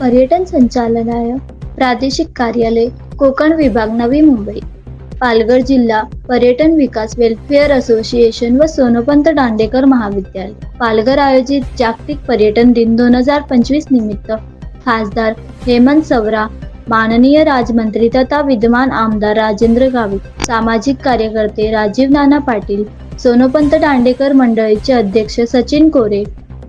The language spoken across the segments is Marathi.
पर्यटन संचालनालय प्रादेशिक कार्यालय कोकण विभाग नवी मुंबई. पालघर जिल्हा पर्यटन विकास वेलफेअर असोसिएशन व सोनोपंत दांडेकर महाविद्यालय. पालघर आयोजित जागतिक पर्यटन दिन दोन हजार पंचवीस निमित्त खासदार हेमंत सवरा माननीय राजमंत्री तथा विद्यमान आमदार राजेंद्र गावित सामाजिक कार्यकर्ते राजीव नाना पाटील सोनोपंत दांडेकर मंडळीचे अध्यक्ष सचिन कोरे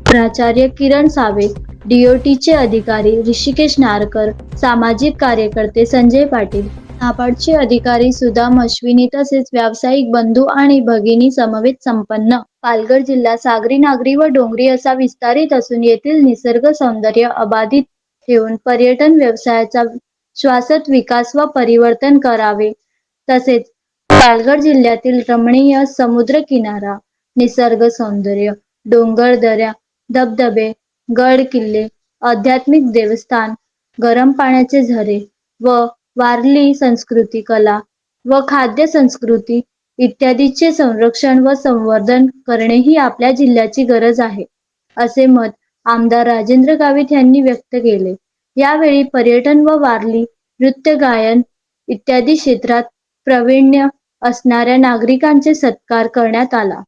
प्राचार्य किरण सावे डीओटीचे अधिकारी ऋषिकेश नारकर सामाजिक कार्यकर्ते संजय पाटील नाबार्डचे अधिकारी सुदाम अश्विनी तसेच व्यावसायिक बंधू आणि भगिनी समवेत संपन्न. पालघर जिल्हा सागरी नागरी व डोंगरी असा विस्तारित असून येथील निसर्ग सौंदर्य अबाधित ठेवून पर्यटन व्यवसायाचा श्वासत विकास व परिवर्तन करावे. तसेच पालघर जिल्ह्यातील रमणीय समुद्र किनारा निसर्ग सौंदर्य डोंगर दऱ्या धबधबे गड किल्ले आध्यात्मिक देवस्थान गरम पाण्याचे झरे व वारली संस्कृती कला व खाद्य संस्कृती इत्यादीचे संरक्षण व संवर्धन करणे ही आपल्या जिल्ह्याची गरज आहे असे मत आमदार राजेंद्र गावित यांनी व्यक्त केले. यावेळी पर्यटन व वारली नृत्य गायन इत्यादी क्षेत्रात प्रावीण्य असणाऱ्या नागरिकांचे सत्कार करण्यात आला.